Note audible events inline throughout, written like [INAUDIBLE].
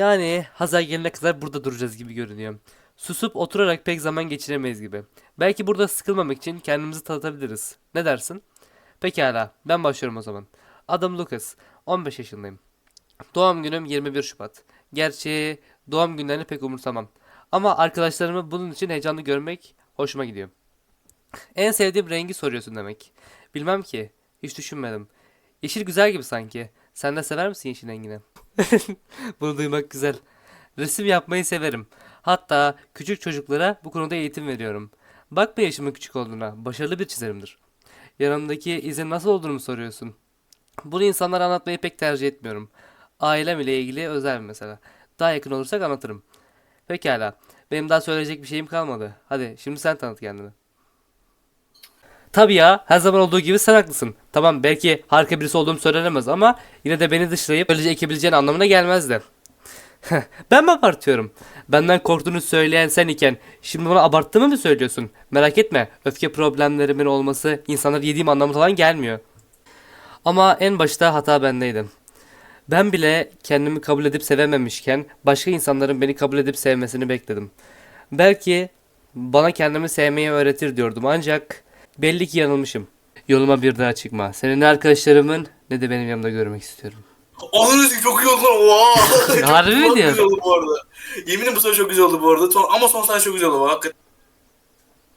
Yani Hazar gelene kadar burada duracağız gibi görünüyor. Susup oturarak pek zaman geçiremeyiz gibi. Belki burada sıkılmamak için kendimizi tanıtabiliriz. Ne dersin? Pekala, ben başlıyorum o zaman. Adım Lucas, 15 yaşındayım. Doğum günüm 21 Şubat. Gerçi doğum günlerini pek umursamam. Ama arkadaşlarımı bunun için heyecanlı görmek hoşuma gidiyor. En sevdiğim rengi soruyorsun demek. Bilmem ki. Hiç düşünmedim. Yeşil güzel gibi sanki. Sen de sever misin yeşil rengini? [LAUGHS] Bunu duymak güzel. Resim yapmayı severim. Hatta küçük çocuklara bu konuda eğitim veriyorum. Bakma yaşımın küçük olduğuna. Başarılı bir çizerimdir. Yanımdaki izin nasıl olduğunu mu soruyorsun? Bunu insanlara anlatmayı pek tercih etmiyorum. Ailem ile ilgili özel bir mesele. Daha yakın olursak anlatırım. Pekala. Benim daha söyleyecek bir şeyim kalmadı. Hadi şimdi sen tanıt kendini. Tabii ya her zaman olduğu gibi sen haklısın. Tamam belki harika birisi olduğum söylenemez ama yine de beni dışlayıp böylece ekebileceğin anlamına gelmezdi. [LAUGHS] ben mi abartıyorum? Benden korktuğunu söyleyen sen iken şimdi bana abarttığımı mı söylüyorsun? Merak etme öfke problemlerimin olması insanları yediğim anlamı falan gelmiyor. Ama en başta hata bendeydi. Ben bile kendimi kabul edip sevememişken başka insanların beni kabul edip sevmesini bekledim. Belki bana kendimi sevmeyi öğretir diyordum ancak belli ki yanılmışım. Yoluma bir daha çıkma. Seni ne arkadaşlarımın ne de benim yanımda görmek istiyorum. Sikeyim, çok iyi oldu lan. Oha. [LAUGHS] Harbi mi diyorsun? güzel oldu bu arada. Yeminim bu sefer çok güzel oldu bu arada. Son, ama son sahne çok güzel oldu. Hakikaten.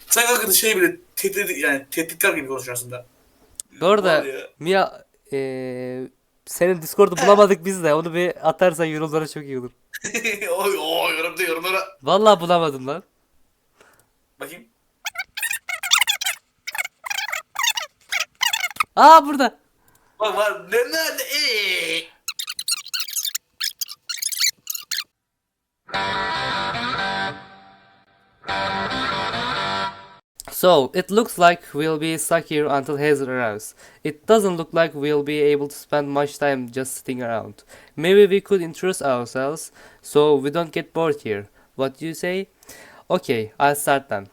Sen hakikaten şey bile tehdit yani tehditkar gibi konuşuyorsun da. Bu arada. Mia eee, senin Discord'u bulamadık biz de onu bir atarsan yorumlara çok iyi olur. [LAUGHS] oy oy yorumda yorumlara. Vallahi bulamadım lan. Bakayım. Aa burada. Var. Ne nerede? Eee. So, it looks like we'll be stuck here until Hazel arrives. It doesn't look like we'll be able to spend much time just sitting around. Maybe we could introduce ourselves so we don't get bored here. What do you say? Okay, I'll start then.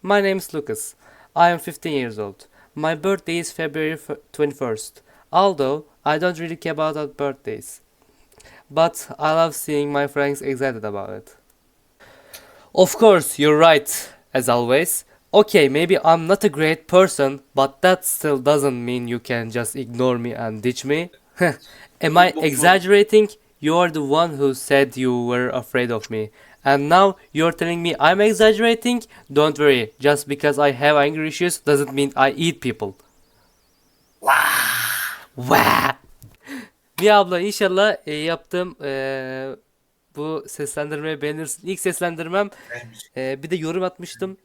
My name's Lucas. I am 15 years old. My birthday is February 21st. Although I don't really care about birthdays. But I love seeing my friends excited about it. Of course, you're right, as always. Okay, maybe I'm not a great person, but that still doesn't mean you can just ignore me and ditch me. [LAUGHS] Am I exaggerating? You're the one who said you were afraid of me. And now you're telling me I'm exaggerating? Don't worry, just because I have anger issues doesn't mean I eat people. Vaa! Bir abla inşallah e, yaptığım e, bu seslendirmeyi beğenirsin. İlk seslendirmem e, bir de yorum atmıştım.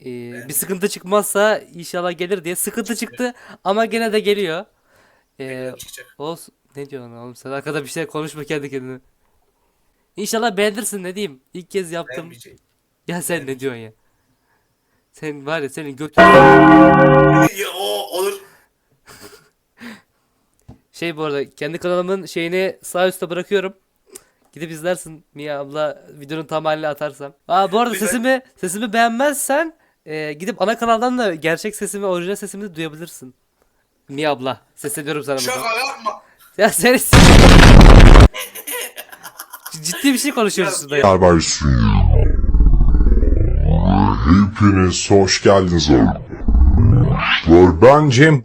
E, bir sıkıntı çıkmazsa inşallah gelir diye. Sıkıntı çıktı ama gene de geliyor. E, olsun. Ne diyorsun oğlum sen arkada bir şey konuşma kendi kendine. İnşallah beğenirsin ne diyeyim. İlk kez yaptım. Beğenmeyecek. Ya sen ne diyorsun ya? Sen var ya senin göt Ya o olur. [LAUGHS] Şey bu arada kendi kanalımın şeyini sağ üstte bırakıyorum. Gidip izlersin Mia abla videonun tam halini atarsam. Aa bu arada Güzel. sesimi sesimi beğenmezsen e, gidip ana kanaldan da gerçek sesimi, orijinal sesimi de duyabilirsin. Mia abla sesleniyorum sana buradan. Şaka yapma. Ya sen [LAUGHS] Ciddi bir şey konuşuyoruz şurada ya. Hepiniz hoş geldiniz oğlum. Ben Cem.